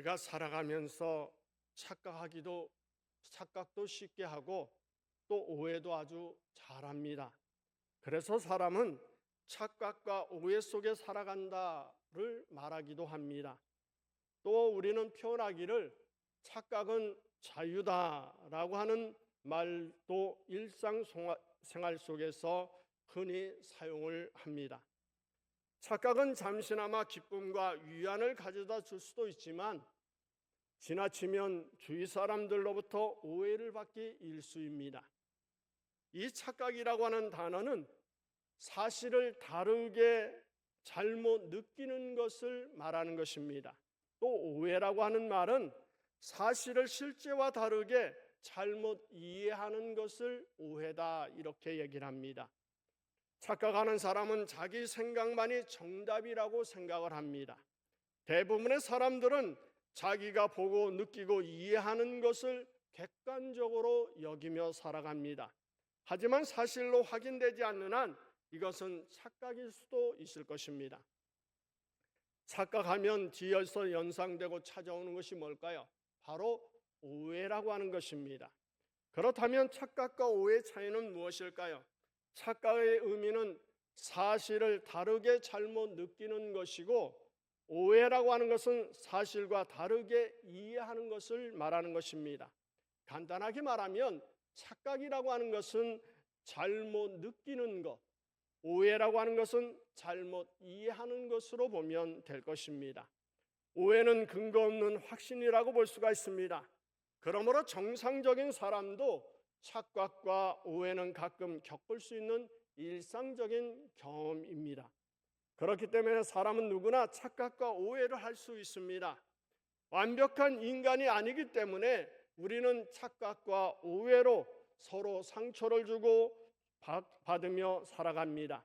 우리가 살아가면서 착각하기도 착각도 쉽게 하고 또 오해도 아주 잘합니다. 그래서 사람은 착각과 오해 속에 살아간다를 말하기도 합니다. 또 우리는 표현하기를 착각은 자유다라고 하는 말도 일상생활 속에서 흔히 사용을 합니다. 착각은 잠시나마 기쁨과 위안을 가져다 줄 수도 있지만 지나치면 주위 사람들로부터 오해를 받기 일쑤입니다. 이 착각이라고 하는 단어는 사실을 다르게 잘못 느끼는 것을 말하는 것입니다. 또 오해라고 하는 말은 사실을 실제와 다르게 잘못 이해하는 것을 오해다 이렇게 얘기를 합니다. 착각하는 사람은 자기 생각만이 정답이라고 생각을 합니다. 대부분의 사람들은 자기가 보고 느끼고 이해하는 것을 객관적으로 여기며 살아갑니다. 하지만 사실로 확인되지 않는 한 이것은 착각일 수도 있을 것입니다. 착각하면 뒤에서 연상되고 찾아오는 것이 뭘까요? 바로 오해라고 하는 것입니다. 그렇다면 착각과 오해의 차이는 무엇일까요? 착각의 의미는 사실을 다르게 잘못 느끼는 것이고 오해라고 하는 것은 사실과 다르게 이해하는 것을 말하는 것입니다. 간단하게 말하면 착각이라고 하는 것은 잘못 느끼는 것, 오해라고 하는 것은 잘못 이해하는 것으로 보면 될 것입니다. 오해는 근거 없는 확신이라고 볼 수가 있습니다. 그러므로 정상적인 사람도 착각과 오해는 가끔 겪을 수 있는 일상적인 경험입니다. 그렇기 때문에 사람은 누구나 착각과 오해를 할 수 있습니다. 완벽한 인간이 아니기 때문에 우리는 착각과 오해로 서로 상처를 주고 받으며 살아갑니다.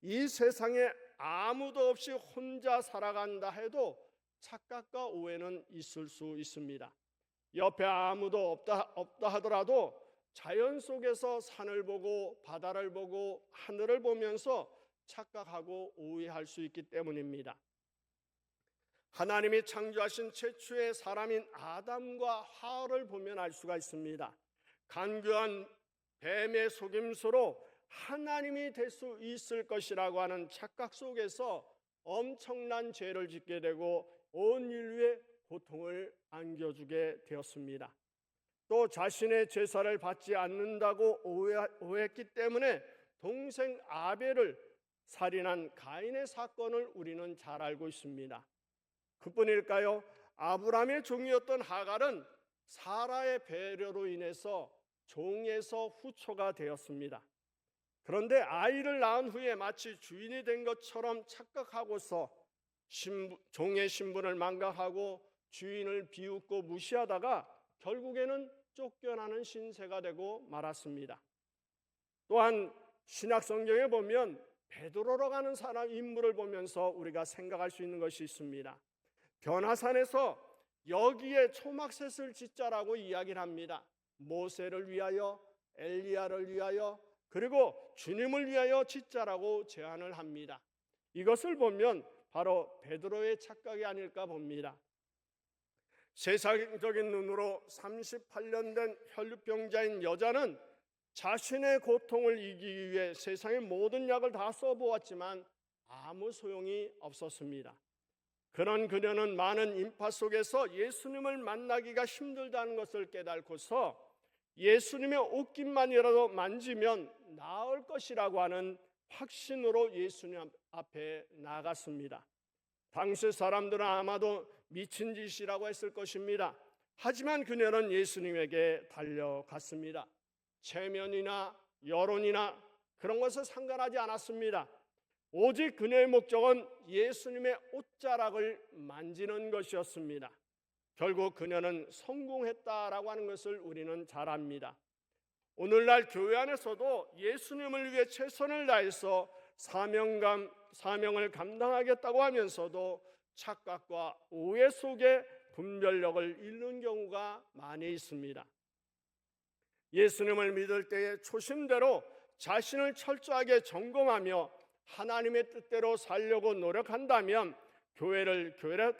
이 세상에 아무도 없이 혼자 살아간다 해도 착각과 오해는 있을 수 있습니다. 옆에 아무도 없다, 없다 하더라도 자연 속에서 산을 보고 바다를 보고 하늘을 보면서 착각하고 오해할 수 있기 때문입니다. 하나님이 창조하신 최초의 사람인 아담과 하와를 보면 알 수가 있습니다. 간교한 뱀의 속임수로 하나님이 될 수 있을 것이라고 하는 착각 속에서 엄청난 죄를 짓게 되고 온 인류의 고통을 안겨주게 되었습니다. 또 자신의 제사를 받지 않는다고 오해 했기 때문에 동생 아벨을 살인한 가인의 사건을 우리는 잘 알고 있습니다. 그뿐일까요? 아브라함의 종이었던 하갈은 사라의 배려로 인해서 종에서 후초가 되었습니다. 그런데 아이를 낳은 후에 마치 주인이 된 것처럼 착각하고서 신부, 종의 신분을 망각하고 주인을 비웃고 무시하다가 결국에는 쫓겨나는 신세가 되고 말았습니다. 또한 신약 성경에 보면 베드로로 가는 사람 인물을 보면서 우리가 생각할 수 있는 것이 있습니다. 변화산에서 여기에 초막셋을 짓자라고 이야기를 합니다. 모세를 위하여 엘리야를 위하여 그리고 주님을 위하여 짓자라고 제안을 합니다. 이것을 보면 바로 베드로의 착각이 아닐까 봅니다. 세상적인 눈으로 38년 된 혈류병자인 여자는 자신의 고통을 이기기 위해 세상의 모든 약을 다 써보았지만 아무 소용이 없었습니다. 그런 그녀는 많은 인파 속에서 예수님을 만나기가 힘들다는 것을 깨닫고서 예수님의 옷깃만이라도 만지면 나을 것이라고 하는 확신으로 예수님 앞에 나갔습니다. 당시 사람들은 아마도 미친 짓이라고 했을 것입니다. 하지만 그녀는 예수님에게 달려갔습니다. 체면이나 여론이나 그런 것을 상관하지 않았습니다. 오직 그녀의 목적은 예수님의 옷자락을 만지는 것이었습니다. 결국 그녀는 성공했다라고 하는 것을 우리는 잘 압니다. 오늘날 교회 안에서도 예수님을 위해 최선을 다해서 사명감 사명을 감당하겠다고 하면서도 착각과 오해 속에 분별력을 잃는 경우가 많이 있습니다. 예수님을 믿을 때에 초심대로 자신을 철저하게 점검하며 하나님의 뜻대로 살려고 노력한다면 교회를 교회를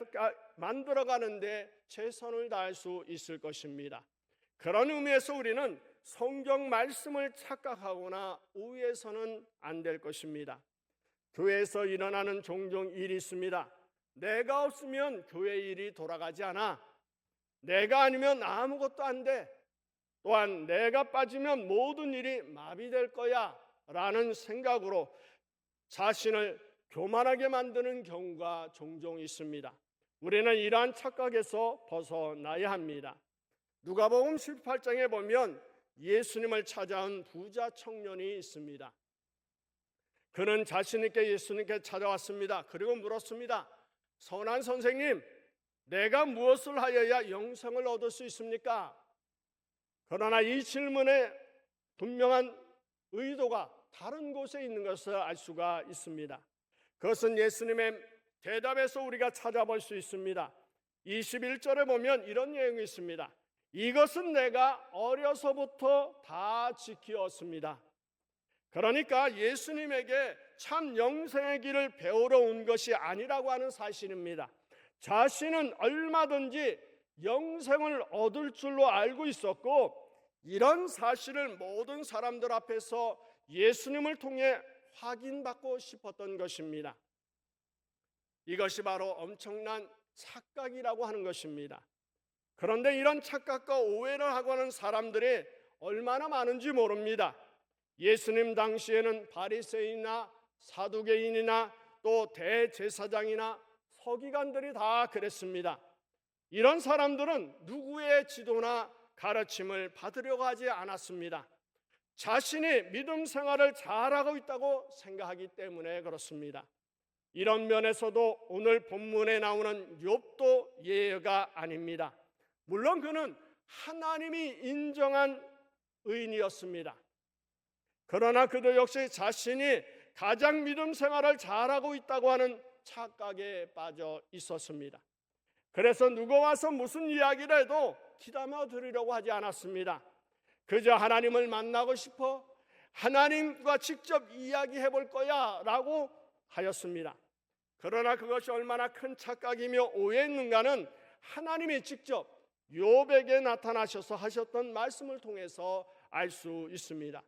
만들어 가는데 최선을 다할 수 있을 것입니다. 그런 의미에서 우리는 성경 말씀을 착각하거나 오해해서는 안 될 것입니다. 교회에서 일어나는 종종 일이 있습니다. 내가 없으면 교회 일이 돌아가지 않아. 내가 아니면 아무것도 안 돼. 또한 내가 빠지면 모든 일이 마비될 거야. 라는 생각으로 자신을 교만하게 만드는 경우가 종종 있습니다. 우리는 이러한 착각에서 벗어나야 합니다. 누가복음 18장에 보면 예수님을 찾아온 부자 청년이 있습니다. 그는 자신있게 예수님께 찾아왔습니다. 그리고 물었습니다. 선한 선생님, 내가 무엇을 하여야 영생을 얻을 수 있습니까? 그러나 이 질문에 분명한 의도가 다른 곳에 있는 것을 알 수가 있습니다. 그것은 예수님의 대답에서 우리가 찾아볼 수 있습니다. 21절에 보면 이런 내용이 있습니다. 이것은 내가 어려서부터 다 지키었습니다. 그러니까 예수님에게 참 영생의 길을 배우러 온 것이 아니라고 하는 사실입니다. 자신은 얼마든지 영생을 얻을 줄로 알고 있었고 이런 사실을 모든 사람들 앞에서 예수님을 통해 확인받고 싶었던 것입니다. 이것이 바로 엄청난 착각이라고 하는 것입니다. 그런데 이런 착각과 오해를 하고 하는 사람들이 얼마나 많은지 모릅니다. 예수님 당시에는 바리새인이나 사두개인이나 또 대제사장이나 서기관들이 다 그랬습니다. 이런 사람들은 누구의 지도나 가르침을 받으려고 하지 않았습니다. 자신이 믿음 생활을 잘하고 있다고 생각하기 때문에 그렇습니다. 이런 면에서도 오늘 본문에 나오는 욥도 예가 아닙니다. 물론 그는 하나님이 인정한 의인이었습니다. 그러나 그도 역시 자신이 가장 믿음 생활을 잘하고 있다고 하는 착각에 빠져 있었습니다. 그래서 누가 와서 무슨 이야기를 해도 기담아 들으려고 하지 않았습니다. 그저 하나님을 만나고 싶어 하나님과 직접 이야기해 볼 거야 라고 하였습니다. 그러나 그것이 얼마나 큰 착각이며 오해였는가는 하나님이 직접 요백에 나타나셔서 하셨던 말씀을 통해서 알 수 있습니다.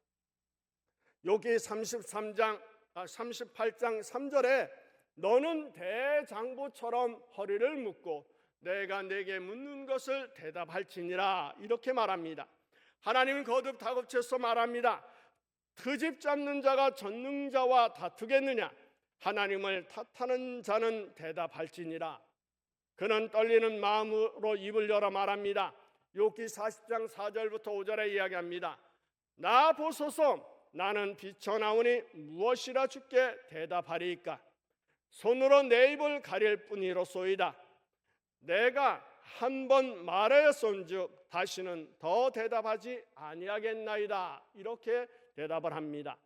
여기 33장 38장 3절에 너는 대장부처럼 허리를 묶고 내가 내게 묻는 것을 대답할지니라 이렇게 말합니다. 하나님은 거듭 다급쳐서 말합니다. 트집 잡는 자가 전능자와 다투겠느냐? 하나님을 탓하는 자는 대답할지니라. 그는 떨리는 마음으로 입을 열어 말합니다. 욥기 40장 4절부터 5절에 이야기합니다. 나 보소서 나는 비쳐나오니 무엇이라 주께 대답하리이까? 손으로 내 입을 가릴 뿐이로소이다. 내가 한 번 말하였은즉 다시는 더 대답하지 아니하겠나이다. 이렇게 대답을 합니다.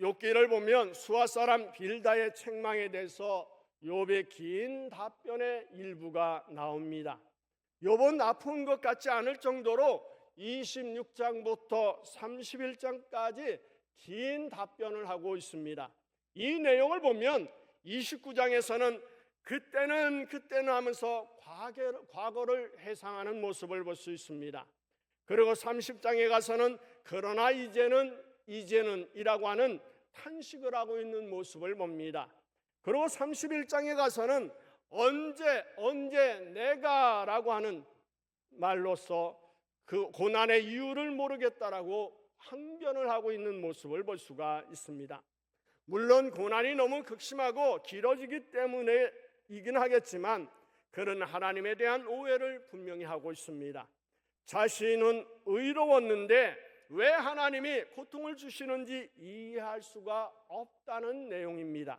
욥기를 보면 수아 사람 빌다의 책망에 대해서 욥의 긴 답변의 일부가 나옵니다. 욥은 아픈 것 같지 않을 정도로 26장부터 31장까지 긴 답변을 하고 있습니다. 이 내용을 보면 29장에서는 그때는 그때는 하면서 과거를 해상하는 모습을 볼 수 있습니다. 그리고 30장에 가서는 그러나 이제는 이제는 이라고 하는 탄식을 하고 있는 모습을 봅니다. 그리고 31장에 가서는 언제 언제 내가라고 하는 말로서 그 고난의 이유를 모르겠다라고 항변을 하고 있는 모습을 볼 수가 있습니다. 물론 고난이 너무 극심하고 길어지기 때문에 이긴 하겠지만 그는 하나님에 대한 오해를 분명히 하고 있습니다. 자신은 의로웠는데 왜 하나님이 고통을 주시는지 이해할 수가 없다는 내용입니다.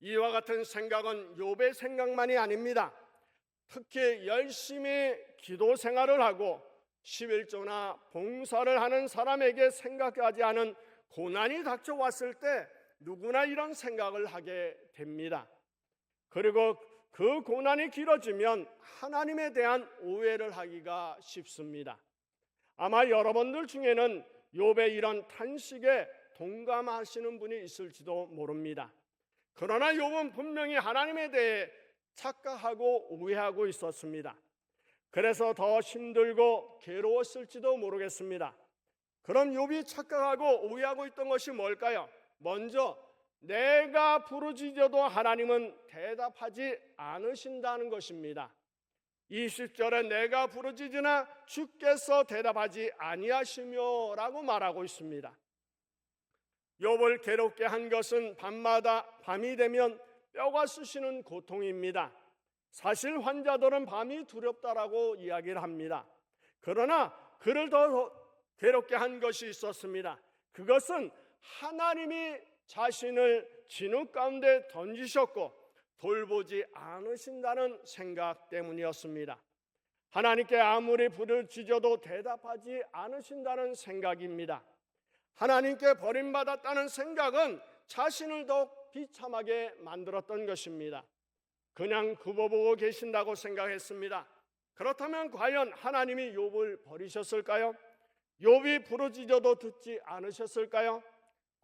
이와 같은 생각은 욥의 생각만이 아닙니다. 특히 열심히 기도 생활을 하고 11조나 봉사를 하는 사람에게 생각하지 않은 고난이 닥쳐왔을 때 누구나 이런 생각을 하게 됩니다. 그리고 그 고난이 길어지면 하나님에 대한 오해를 하기가 쉽습니다. 아마 여러분들 중에는 욥의 이런 탄식에 동감하시는 분이 있을지도 모릅니다. 그러나 욥은 분명히 하나님에 대해 착각하고 오해하고 있었습니다. 그래서 더 힘들고 괴로웠을지도 모르겠습니다. 그럼 욥이 착각하고 오해하고 있던 것이 뭘까요? 먼저 내가 부르짖어도 하나님은 대답하지 않으신다는 것입니다. 20절에 내가 부르짖으나 주께서 대답하지 아니하시며라고 말하고 있습니다. 욥을 괴롭게 한 것은 밤마다 밤이 되면 뼈가 쑤시는 고통입니다. 사실 환자들은 밤이 두렵다라고 이야기를 합니다. 그러나 그를 더 괴롭게 한 것이 있었습니다. 그것은 하나님이 자신을 진흙 가운데 던지셨고 돌보지 않으신다는 생각 때문이었습니다. 하나님께 아무리 불을 지져도 대답하지 않으신다는 생각입니다. 하나님께 버림받았다는 생각은 자신을 더욱 비참하게 만들었던 것입니다. 그냥 굽어보고 계신다고 생각했습니다. 그렇다면 과연 하나님이 욥을 버리셨을까요? 욥이 부르짖어도 듣지 않으셨을까요?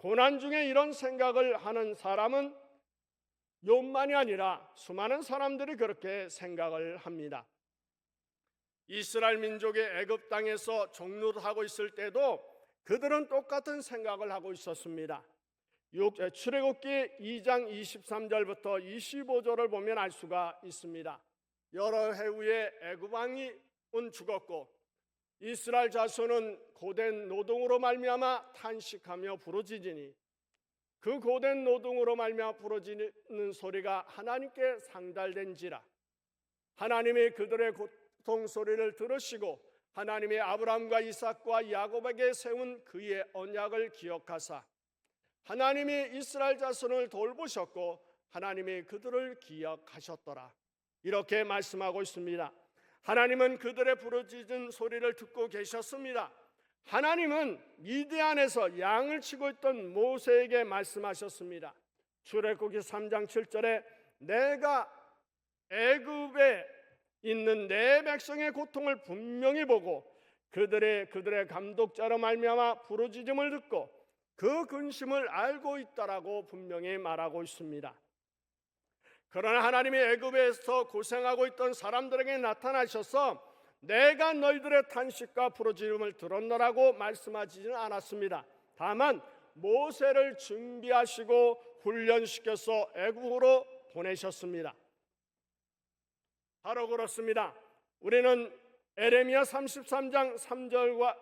고난 중에 이런 생각을 하는 사람은 욥만이 아니라 수많은 사람들이 그렇게 생각을 합니다. 이스라엘 민족의 애굽 땅에서 종노릇하고 있을 때도 그들은 똑같은 생각을 하고 있었습니다. 출애굽기 2장 23절부터 25절을 보면 알 수가 있습니다. 여러 해 후에 애굽 왕이 은 죽었고 이스라엘 자손은 고된 노동으로 말미암아 탄식하며 부르짖으니 그 고된 노동으로 말미암아 부르짖는 소리가 하나님께 상달된지라 하나님이 그들의 고통 소리를 들으시고 하나님의 아브라함과 이삭과 야곱에게 세운 그의 언약을 기억하사 하나님이 이스라엘 자손을 돌보셨고 하나님이 그들을 기억하셨더라. 이렇게 말씀하고 있습니다. 하나님은 그들의 부르짖은 소리를 듣고 계셨습니다. 하나님은 미디안에서 양을 치고 있던 모세에게 말씀하셨습니다. 출애굽기 3장 7절에 내가 애굽에 있는 내 백성의 고통을 분명히 보고 그들의 그들의 감독자로 말미암아 부르짖음을 듣고 그 근심을 알고 있다라고 분명히 말하고 있습니다. 그러나 하나님이 애굽에서 고생하고 있던 사람들에게 나타나셔서 내가 너희들의 탄식과 부르짖음을 들었노라고 말씀하지는 않았습니다. 다만 모세를 준비하시고 훈련시켜서 애굽으로 보내셨습니다. 바로 그렇습니다. 우리는 에레미야 33장 3절과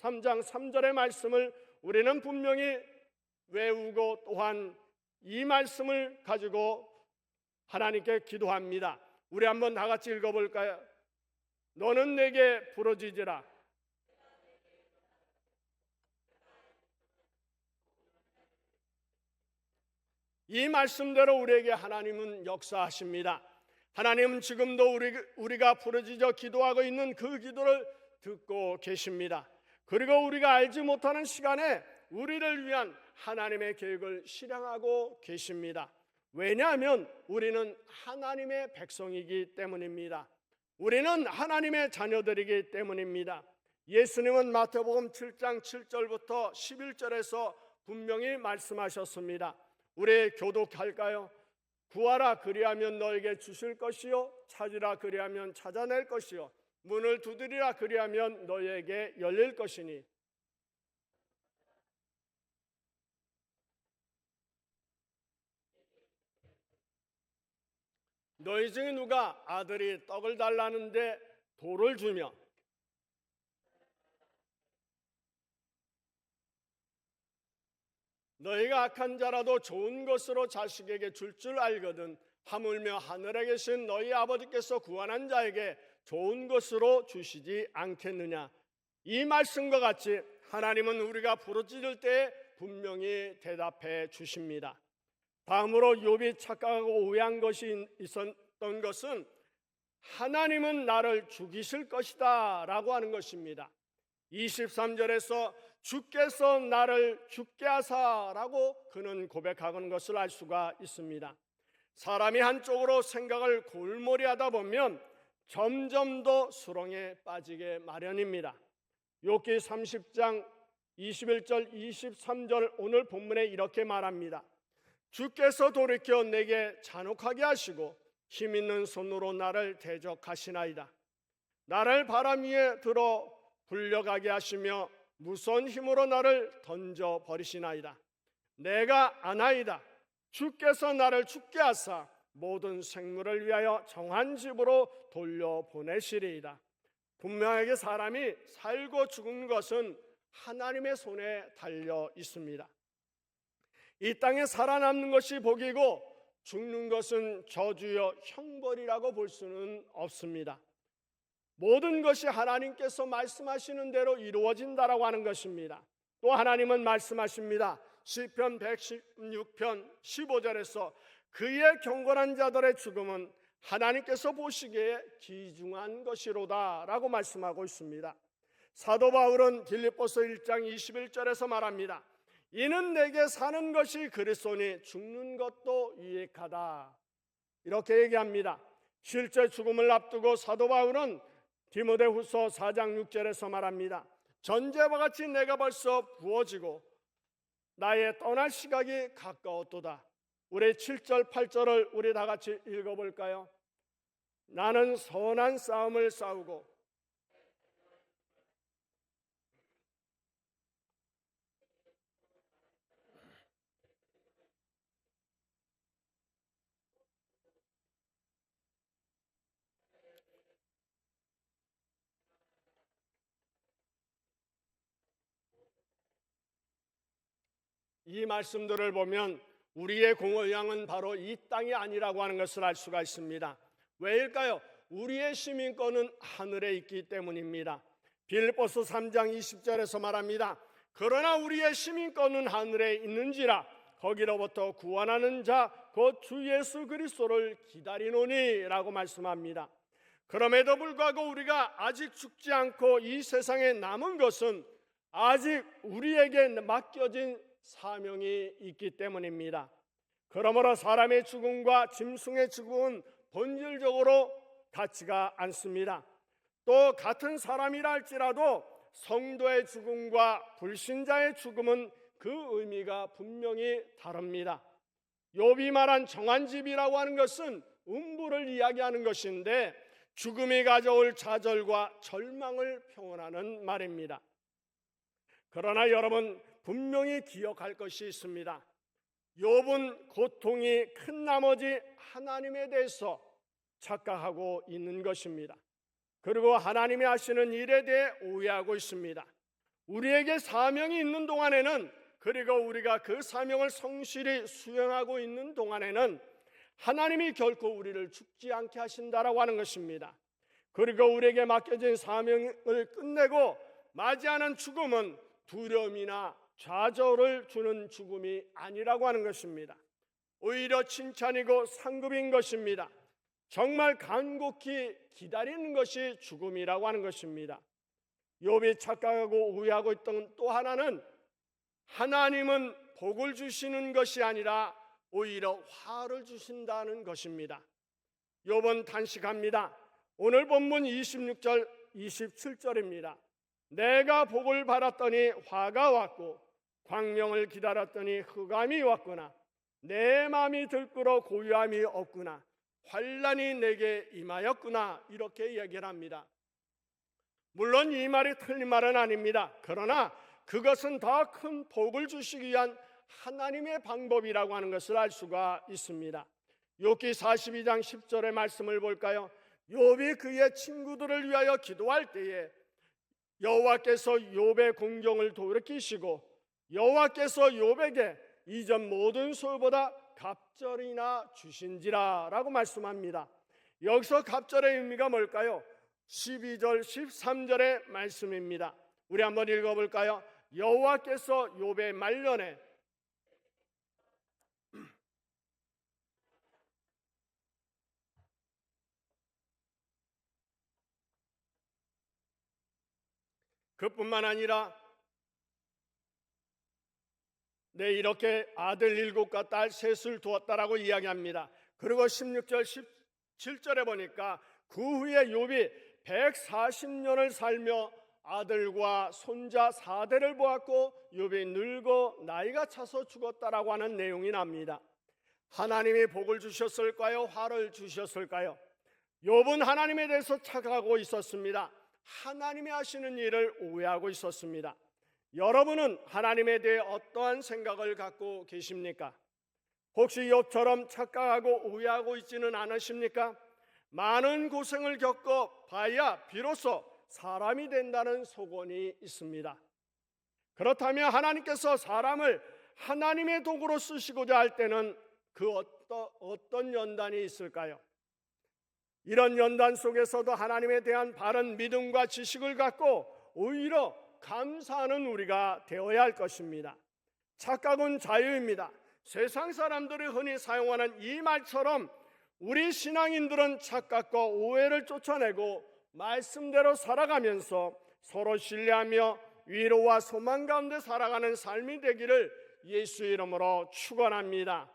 3장 3절의 말씀을 우리는 분명히 외우고 또한 이 말씀을 가지고 하나님께 기도합니다. 우리 한번 다 같이 읽어볼까요? 너는 내게 부러지지라. 이 말씀대로 우리에게 하나님은 역사하십니다. 하나님은 지금도 우리, 우리가 부르짖어 기도하고 있는 그 기도를 듣고 계십니다. 그리고 우리가 알지 못하는 시간에 우리를 위한 하나님의 계획을 실행하고 계십니다. 왜냐하면 우리는 하나님의 백성이기 때문입니다. 우리는 하나님의 자녀들이기 때문입니다. 예수님은 마태복음 7장 7절부터 11절에서 분명히 말씀하셨습니다. 우리 교독할까요? 구하라 그리하면 너에게 주실 것이요 찾으라 그리하면 찾아낼 것이요 문을 두드리라 그리하면 너에게 열릴 것이니 너희 중에 누가 아들이 떡을 달라는데 돌을 주며 너희가 악한 자라도 좋은 것으로 자식에게 줄 줄 알거든 하물며 하늘에 계신 너희 아버지께서 구원한 자에게 좋은 것으로 주시지 않겠느냐 이 말씀과 같이 하나님은 우리가 부르짖을 때 분명히 대답해 주십니다. 다음으로 욥이 착각하고 오해한 것이 있었던 것은 하나님은 나를 죽이실 것이다라고 하는 것입니다. 23절에서 주께서 나를 죽게 하사라고 그는 고백하는 것을 알 수가 있습니다. 사람이 한쪽으로 생각을 골몰이 하다 보면 점점 더 수렁에 빠지게 마련입니다. 욥기 30장 21절 23절 오늘 본문에 이렇게 말합니다. 주께서 돌이켜 내게 잔혹하게 하시고 힘 있는 손으로 나를 대적하시나이다. 나를 바람 위에 들어 굴려가게 하시며 무서운 힘으로 나를 던져 버리시나이다. 내가 아나이다. 주께서 나를 죽게 하사 모든 생물을 위하여 정한 집으로 돌려 보내시리이다. 분명하게 사람이 살고 죽은 것은 하나님의 손에 달려 있습니다. 이 땅에 살아남는 것이 복이고 죽는 것은 저주여 형벌이라고 볼 수는 없습니다. 모든 것이 하나님께서 말씀하시는 대로 이루어진다라고 하는 것입니다. 또 하나님은 말씀하십니다. 시편 116편 15절에서 그의 경건한 자들의 죽음은 하나님께서 보시기에 귀중한 것이로다라고 말씀하고 있습니다. 사도 바울은 빌립보서 1장 21절에서 말합니다. 이는 내게 사는 것이 그리스도니 죽는 것도 유익하다. 이렇게 얘기합니다. 실제 죽음을 앞두고 사도 바울은 디모데후서 4장 6절에서 말합니다. 전제와 같이 내가 벌써 부어지고 나의 떠날 시각이 가까웠도다. 우리 7절 8절을 우리 다 같이 읽어 볼까요? 나는 선한 싸움을 싸우고 이 말씀들을 보면 우리의 공허양은 바로 이 땅이 아니라고 하는 것을 알 수가 있습니다. 왜일까요? 우리의 시민권은 하늘에 있기 때문입니다. 빌보스 3장 20절에서 말합니다. 그러나 우리의 시민권은 하늘에 있는지라 거기로부터 구원하는 자 곧 주 예수 그리스도를 기다리노니라고 말씀합니다. 그럼에도 불구하고 우리가 아직 죽지 않고 이 세상에 남은 것은 아직 우리에게 맡겨진 사명이 있기 때문입니다. 그러므로 사람의 죽음과 짐승의 죽음은 본질적으로 같지가 않습니다. 또 같은 사람이라 할지라도 성도의 죽음과 불신자의 죽음은 그 의미가 분명히 다릅니다. 욥이 말한 정한 집이라고 하는 것은 음부를 이야기하는 것인데 죽음이 가져올 좌절과 절망을 표현하는 말입니다. 그러나 여러분 분명히 기억할 것이 있습니다. 욥은 고통이 큰 나머지 하나님에 대해서 착각하고 있는 것입니다. 그리고 하나님이 하시는 일에 대해 오해하고 있습니다. 우리에게 사명이 있는 동안에는 그리고 우리가 그 사명을 성실히 수행하고 있는 동안에는 하나님이 결코 우리를 죽지 않게 하신다라고 하는 것입니다. 그리고 우리에게 맡겨진 사명을 끝내고 맞이하는 죽음은 두려움이나 좌절을 주는 죽음이 아니라고 하는 것입니다. 오히려 칭찬이고 상급인 것입니다. 정말 간곡히 기다리는 것이 죽음이라고 하는 것입니다. 욥이 착각하고 우회하고 있던 또 하나는 하나님은 복을 주시는 것이 아니라 오히려 화를 주신다는 것입니다. 욥은 단식합니다. 오늘 본문 26절 27절입니다. 내가 복을 받았더니 화가 왔고 광명을 기다렸더니 흑암이 왔구나. 내 마음이 들끓어 고요함이 없구나. 환란이 내게 임하였구나. 이렇게 얘기를 합니다. 물론 이 말이 틀린 말은 아닙니다. 그러나 그것은 더 큰 복을 주시기 위한 하나님의 방법이라고 하는 것을 알 수가 있습니다. 욥기 42장 10절의 말씀을 볼까요? 욥이 그의 친구들을 위하여 기도할 때에 여호와께서 욥의 공경을 돌이키시고 여호와께서 욥에게 이전 모든 소보다 갑절이나 주신지라라고 말씀합니다. 여기서 갑절의 의미가 뭘까요? 12절 13절의 말씀입니다. 우리 한번 읽어 볼까요? 여호와께서 욥의 말년에 그뿐만 아니라 내 이렇게 아들 일곱과 딸 셋을 두었다라고 이야기합니다. 그리고 16절 17절에 보니까 그 후에 욥이 140년을 살며 아들과 손자 4대를 보았고 욥이 늙어 나이가 차서 죽었다라고 하는 내용이 납니다. 하나님이 복을 주셨을까요? 화를 주셨을까요? 욥은 하나님에 대해서 착각하고 있었습니다. 하나님이 하시는 일을 오해하고 있었습니다. 여러분은 하나님에 대해 어떠한 생각을 갖고 계십니까? 혹시 욥처럼 착각하고 오해하고 있지는 않으십니까? 많은 고생을 겪어 봐야 비로소 사람이 된다는 소원이 있습니다. 그렇다면 하나님께서 사람을 하나님의 도구로 쓰시고자 할 때는 그 어떤, 어떤 연단이 있을까요? 이런 연단 속에서도 하나님에 대한 바른 믿음과 지식을 갖고 오히려 감사하는 우리가 되어야 할 것입니다. 착각은 자유입니다. 세상 사람들이 흔히 사용하는 이 말처럼 우리 신앙인들은 착각과 오해를 쫓아내고 말씀대로 살아가면서 서로 신뢰하며 위로와 소망 가운데 살아가는 삶이 되기를 예수 이름으로 축원합니다.